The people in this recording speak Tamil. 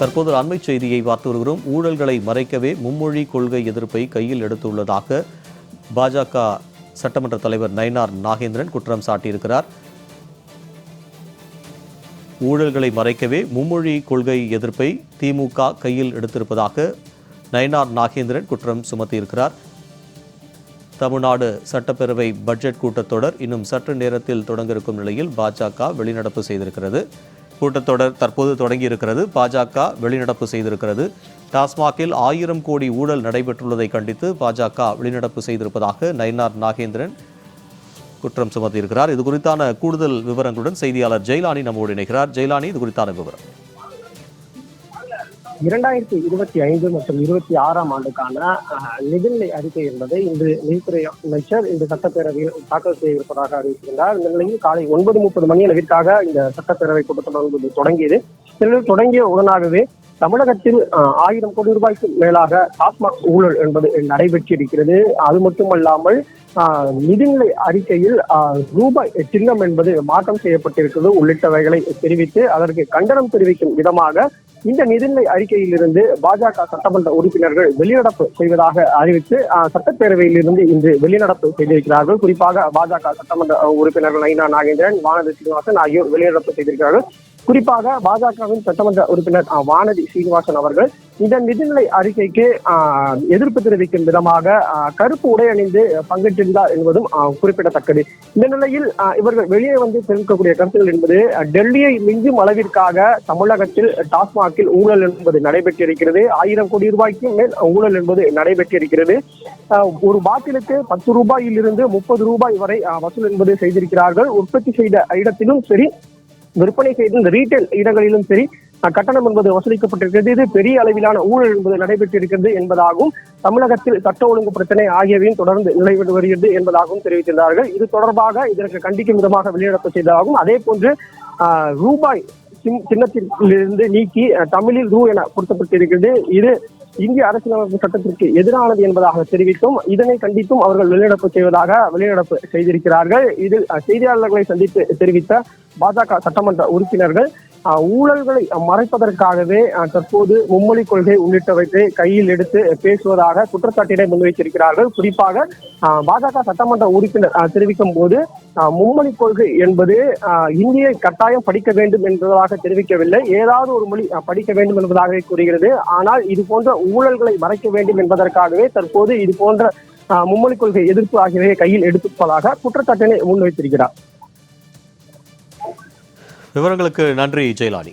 தற்போது அண்மை செய்தியை பார்த்து வருகிறோம். ஊழல்களை மறைக்கவே மும்மொழி கொள்கை எதிர்ப்பை கையில் எடுத்துள்ளதாக பாஜக சட்டமன்ற தலைவர் நயினார் நாகேந்திரன் குற்றம் சாட்டியிருக்கிறார். ஊழல்களை மறைக்கவே மும்மொழி கொள்கை எதிர்ப்பை திமுக கையில் எடுத்திருப்பதாக நயினார் நாகேந்திரன் குற்றம் சுமத்தியிருக்கிறார். தமிழ்நாடு சட்டப்பேரவை பட்ஜெட் கூட்டத்தொடர் இன்னும் சற்று நேரத்தில் தொடங்க இருக்கும் நிலையில் பாஜக வெளிநடப்பு செய்திருக்கிறது. கூட்டத்தொடர் தற்போது தொடங்கியிருக்கிறது. பாஜக வெளிநடப்பு செய்திருக்கிறது. டாஸ்மாகில் ஆயிரம் கோடி ஊழல் நடைபெற்றுள்ளதை கண்டித்து பாஜக வெளிநடப்பு செய்திருப்பதாக நயினார் நாகேந்திரன் குற்றம் சுமத்தியிருக்கிறார். இது குறித்தான கூடுதல் விவரங்களுடன் செய்தியாளர் ஜெயலானி நம்மோடு இணைகிறார். ஜெயலானி இது குறித்தான விவரம். இரண்டாயிரத்தி இருபத்தி ஐந்து மற்றும் இருபத்தி ஆறாம் ஆண்டுக்கான அஹ், நிதிநிலை அறிக்கை என்பதை இன்று நிதித்துறை அமைச்சர் இந்த சட்டப்பேரவையில் தாக்கல் செய்ய இருப்பதாக அறிவித்திருந்தார். இந்த நிலையில் காலை ஒன்பது முப்பது மணி அளவிற்காக இந்த சட்டப்பேரவை கூட்டத்தொடர் தொடங்கியது. தொடங்கிய உடனாகவே தமிழகத்தில் ஆயிரம் கோடி ரூபாய்க்கு மேலாக டாஸ்மாக் ஊழல் என்பது நடைபெற்றிருக்கிறது. அது மட்டுமல்லாமல் நிதிநிலை அறிக்கையில் ரூபாய் சின்னம் என்பது மாற்றம் செய்யப்பட்டிருக்கிறது உள்ளிட்டவைகளை தெரிவித்து அதற்கு கண்டனம் தெரிவிக்கும் விதமாக இந்த நிதிநிலை அறிக்கையிலிருந்து பாஜக சட்டமன்ற உறுப்பினர்கள் வெளிநடப்பு செய்வதாக அறிவித்து சட்டப்பேரவையிலிருந்து இன்று வெளிநடப்பு செய்திருக்கிறார்கள். குறிப்பாக பாஜக சட்டமன்ற உறுப்பினர்கள் நயினா நாகேந்திரன் வானதி சீனிவாசன் ஆகியோர் வெளிநடப்பு செய்திருக்கிறார்கள். குறிப்பாக பாஜகவின் சட்டமன்ற உறுப்பினர் வானதி சீனிவாசன் அவர்கள் இந்த நிதிநிலை அறிக்கைக்கு எதிர்ப்பு தெரிவிக்கும் விதமாக கருப்பு உடை அணிந்து பங்கேற்றிருந்தார் என்பதும் குறிப்பிடத்தக்கது. இந்த நிலையில் இவர்கள் வெளியே வந்து தெரிவிக்கக்கூடிய கருத்துக்கள் என்பது டெல்லியை மிஞ்சும் அளவிற்காக தமிழகத்தில் டாஸ்மாகில் ஊழல் என்பது நடைபெற்றிருக்கிறது. ஆயிரம் கோடி ரூபாய்க்கு மேல் ஊழல் என்பது நடைபெற்றிருக்கிறது. ஒரு பாட்டிலுக்கு பத்து ரூபாயிலிருந்து முப்பது ரூபாய் வரை வசூல் என்பது செய்திருக்கிறார்கள். உற்பத்தி செய்த இடத்திலும் சரி விற்பனை செய்து இந்த ரீட்டைல் இடங்களிலும் சரி கட்டணம் என்பது வசூலிக்கப்பட்டிருக்கிறது. இது பெரிய அளவிலான ஊழல் என்பது நடைபெற்றிருக்கிறது என்பதாகவும் தமிழகத்தில் சட்ட ஒழுங்கு பிரச்சனை ஆகியவையும் தொடர்ந்து நிலைபெற்று வருகிறது என்பதாகவும் தெரிவித்திருந்தார்கள். இது தொடர்பாக இதற்கு கண்டிக்கும் விதமாக வெளியிடப்பு செய்ததாகவும் அதே போன்று ஆஹ், ரூபாய் சின்னத்திலிருந்து நீக்கி தமிழில் ரூ என கொடுக்கப்பட்டிருக்கிறது. இது இந்திய அரசியலமைப்பு சட்டத்திற்கு எதிரானது என்பதாக தெரிவித்தும் இதனை கண்டித்தும் அவர்கள் வெளிநடப்பு செய்வதாக வெளிநடப்பு செய்திருக்கிறார்கள். இதில் செய்தியாளர்களை சந்தித்து தெரிவித்த பாஜக சட்டமன்ற உறுப்பினர்கள் ஊழல்களை மறைப்பதற்காகவே தற்போது மும்மொழி கொள்கை உள்ளிட்டவற்றை கையில் எடுத்து பேசுவதாக குற்றச்சாட்டினை முன்வைத்திருக்கிறார்கள். குறிப்பாக அஹ், பாஜக சட்டமன்ற உறுப்பினர் தெரிவிக்கும் போது அஹ், மும்மொழி கொள்கை என்பது இந்தியை கட்டாயம் படிக்க வேண்டும் என்பதாக தெரிவிக்கவில்லை. ஏதாவது ஒரு மொழி படிக்க வேண்டும் என்பதாகவே கூறுகிறது. ஆனால் இது போன்ற ஊழல்களை மறைக்க வேண்டும் என்பதற்காகவே தற்போது இது போன்ற மும்மொழி கொள்கை எதிர்ப்பு ஆகியவை கையில் எடுத்துப்பதாக குற்றச்சாட்டினை முன்வைத்திருக்கிறார். விவரங்களுக்கு நன்றி ஜெயலானி